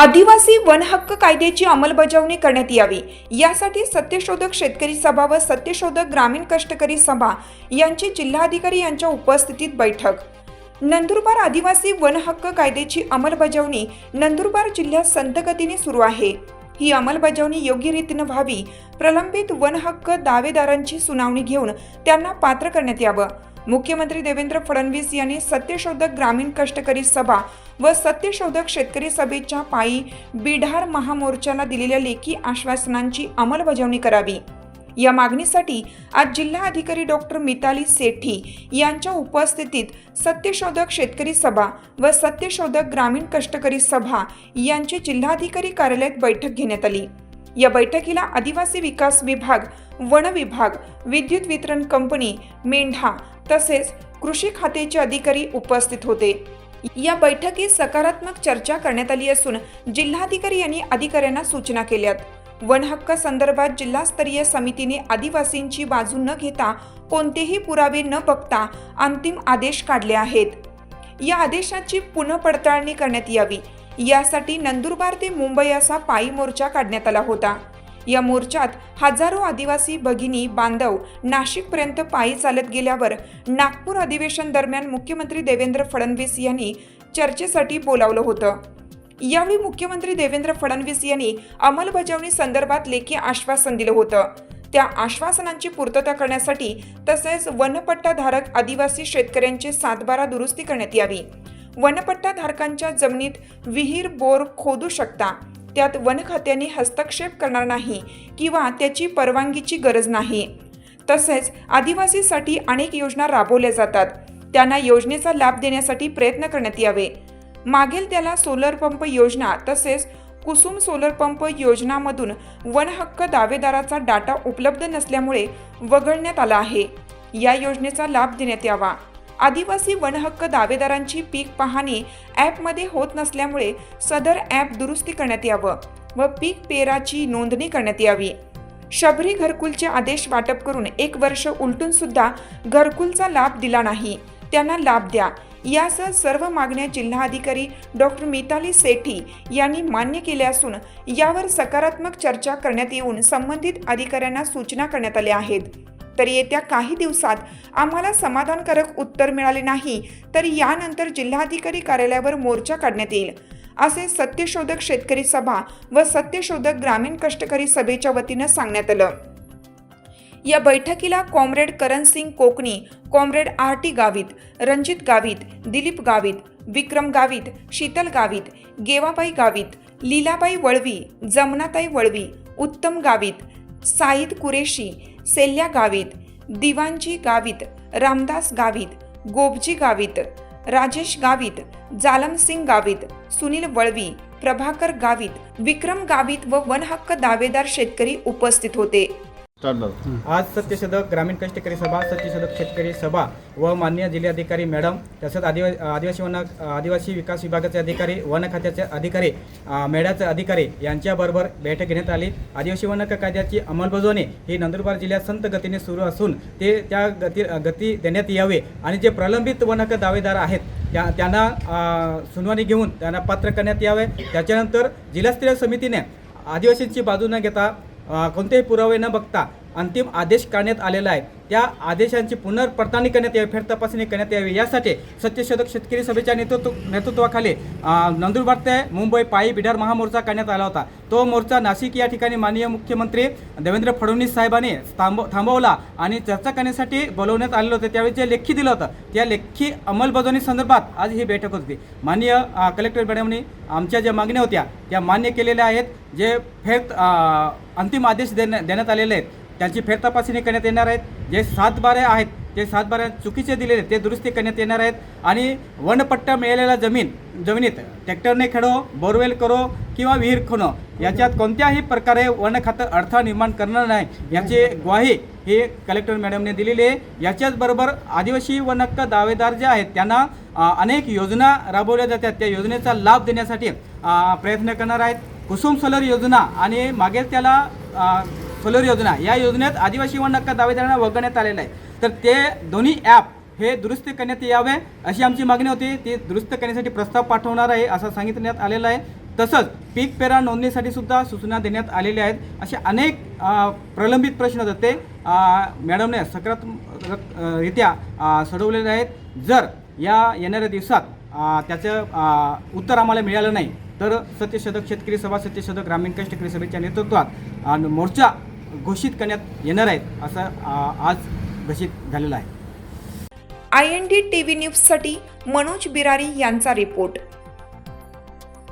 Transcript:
आदिवासी वन हक्क कायद्याची अंमलबजावणी करण्यात यावी. यासाठी सत्यशोधक शेतकरी सभा व सत्यशोधक ग्रामीण कष्टकरी सभा यांची जिल्हाधिकारी यांच्या उपस्थितीत बैठक. नंदुरबार आदिवासी वन हक्क कायद्याची अंमलबजावणी नंदुरबार जिल्ह्यात संतगतीने सुरू आहे. ही अंमलबजावणी योग्य रीतीनं व्हावी प्रलंबित वन हक्क दावेदारांची सुनावणी घेऊन त्यांना पात्र करण्यात यावं. मुख्यमंत्री देवेंद्र फडणवीस यांनी सत्यशोधक ग्रामीण कष्टकरी सभा व सत्यशोधक शेतकरी सभेच्या पायी बिढार महामोर्चाला दिलेल्या लेखी आश्वासनांची अंमलबजावणी करावी. या मागणीसाठी आज जिल्हा अधिकारी डॉक्टर मिताली सेठी यांच्या उपस्थितीत सत्यशोधक शेतकरी सभा व सत्यशोधक ग्रामीण कष्टकरी सभा यांची जिल्हाधिकारी कार्यालयात बैठक घेण्यात आली. या बैठकीला आदिवासी विकास विभाग वन विभाग विद्युत वितरण कंपनी मेंढा तसेच कृषी खात्याचे अधिकारी उपस्थित होते. या बैठकीत सकारात्मक चर्चा करण्यात आली असून जिल्हाधिकारी यांनी अधिकाऱ्यांना सूचना केल्यात. वनहक्क संदर्भात जिल्हास्तरीय समितीने आदिवासींची बाजू न घेता कोणतेही पुरावे न बघता अंतिम आदेश काढले आहेत. या आदेशाची पुनःपडताळणी करण्यात यावी. यासाठी नंदुरबार ते मुंबई असा पायी मोर्चा काढण्यात आला होता. या मोर्चात हजारो आदिवासी भगिनी बांधव नाशिकपर्यंत पायी चालत गेल्यावर नागपूर अधिवेशन दरम्यान मुख्यमंत्री देवेंद्र फडणवीस यांनी चर्चेसाठी बोलावलं होतं. यावेळी मुख्यमंत्री देवेंद्र फडणवीस यांनी अंमलबजावणी संदर्भात लेखी आश्वासन दिलं होतं. त्या आश्वासनांची पूर्तता करण्यासाठी तसेच वनपट्टाधारक आदिवासी शेतकऱ्यांचे सातबारा दुरुस्ती करण्यात यावी. वनपट्टाधारकांच्या जमिनीत विहीर बोर खोदू शकता. त्यात वन खात्याने हस्तक्षेप करणार नाही किंवा त्याची परवानगीची गरज नाही. तसेच आदिवासीसाठी अनेक योजना राबवल्या जातात. त्यांना योजनेचा लाभ देण्यासाठी प्रयत्न करण्यात यावे. मागेल त्याला सोलर पंप योजना तसेच कुसुम सोलर पंप योजनामधून वन हक्क दावेदाराचा डाटा उपलब्ध नसल्यामुळे वगळण्यात आला आहे. या योजनेचा लाभ देण्यात यावा. आदिवासी वन हक्क दावेदारांची पीक पाहणी ॲपमध्ये होत नसल्यामुळे सदर ॲप दुरुस्ती करण्यात यावं व पीक पेराची नोंदणी करण्यात यावी. शबरी घरकुलचे आदेश वाटप करून एक वर्ष उलटून सुद्धा घरकुलचा लाभ दिला नाही. त्यांना लाभ द्या. यासह सर्व मागण्या जिल्हाधिकारी डॉक्टर मिताली सेठी यांनी मान्य केल्या असून यावर सकारात्मक चर्चा करण्यात येऊन संबंधित अधिकाऱ्यांना सूचना करण्यात आल्या आहेत. तर येत्या काही दिवसात आम्हाला समाधानकारक उत्तर मिळाले नाही तर यानंतर जिल्हाधिकारी कार्यालयावर मोर्चा काढण्यात येईल असे सत्यशोधक शेतकरी सभा व सत्यशोधक ग्रामीण कष्टकरी सभेच्या वतीनं सांगण्यात आलं. या बैठकीला comrade Karansingh Kokani comrade R T Gavit Ranjit Gavit Dilip Gavit Vikram Gavit Sheetal Gavit Gevabai Gavit Lilabai Valvi Jamnatai Valvi Uttam Gavit Saeed Qureshi सेल्या Gavit दिवांजी Gavit Ramdas Gavit गोबजी Gavit Rajesh Gavit जालमसिंग Gavit Sunil Valvi Prabhakar Gavit Vikram Gavit व वनहक्क दावेदार शेतकरी उपस्थित होते. आज सत्यशोधक ग्रामीण कष्टकरी सभा सत्यशोधक शेतकरी सभा व मान्य जिल्हाधिकारी मॅडम तसंच आदिवासी आदिवासी वन आदिवासी विकास विभागाचे अधिकारी वन खात्याचे अधिकारी मेळ्याचे अधिकारी यांच्याबरोबर बैठक घेण्यात आली. आदिवासी वन कायद्याची अंमलबजावणी ही नंदुरबार जिल्ह्यात संत गतीने सुरू असून ते त्या गती गती देण्यात यावे आणि जे प्रलंबित वनक दावेदार आहेत त्या त्यांना सुनावणी घेऊन त्यांना पात्र करण्यात यावे. त्याच्यानंतर जिल्हास्तरीय समितीने आदिवासींची बाजू न घेता कोणतेही पुरावे न बघता अंतिम आदेश काढण्यात आलेला आहे. त्या आदेशांची पुनर्पडताळणी करण्यात यावी फेरतपासणी करण्यात यावी. यासाठी सत्यशोधक शेतकरी सभेच्या नेतृत्व नेतृत्वाखाली नंदुरबार ते मुंबई पायी बिडार महामोर्चा करण्यात आला होता. तो मोर्चा नाशिक या ठिकाणी माननीय मुख्यमंत्री देवेंद्र फडणवीस साहेबांनी थांब थांबवला आणि चर्चा करण्यासाठी बोलवण्यात आलेलं होतं. त्यावेळी जे लेखी दिलं होतं त्या लेखी अंमलबजावणी संदर्भात आज ही बैठक होती. माननीय कलेक्टर मॅडमनी आमच्या ज्या मागण्या होत्या त्या मान्य केलेल्या आहेत. जे फेर अंतिम आदेश देण्या देण्यात आलेले आहेत त्यांची फेरतपासणी करण्यात येणार आहेत. जे सातबारे आहेत ते सातबारे चुकीचे दिलेले ते दुरुस्ती करण्यात येणार आहेत. आणि वनपट्टा मिळालेला जमीन जमिनीत ट्रॅक्टरने खेळो बोरवेल करो किंवा विहीर खणो याच्यात कोणत्याही प्रकारे वन खातं अडथळा निर्माण करणार नाही याची ग्वाही हे कलेक्टर मॅडमने दिलेली आहे. याच्याचबरोबर आदिवासी वन हक्क दावेदार जे आहेत त्यांना अनेक योजना राबवल्या जातात. त्या योजनेचा लाभ देण्यासाठी प्रयत्न करणार आहेत. कुसुम सोलर योजना आणि मागेल त्याला सोलर योजना. या योजनेत आदिवासी वन हक्क दावेदारांना वगळण्यात आलेलं आहे. तर ते दोन्ही ॲप हे दुरुस्त करण्यात यावे अशी आमची मागणी होती. ती दुरुस्त करण्यासाठी प्रस्ताव पाठवणार आहे असं सांगितण्यात आलेलं आहे. तसंच पीक पेरा नोंदणीसाठी सुद्धा सूचना देण्यात आलेल्या आहेत. असे अनेक प्रलंबित प्रश्न होते. ते मॅडमने सकारात्मकरित्या सोडवलेले आहेत. जर या येणाऱ्या दिवसात त्याचं उत्तर आम्हाला मिळालं नाही तर सत्यशोधक शेतकरी सभा सत्यशोधक ग्रामीण कष्टकरी सभेच्या नेतृत्वात मोर्चा घोषित करण्यात येणार आहेत असं आज घोषित झालेलं आहे. I N D T V न्यूजसाठी मनोज बिरारी यांचा रिपोर्ट.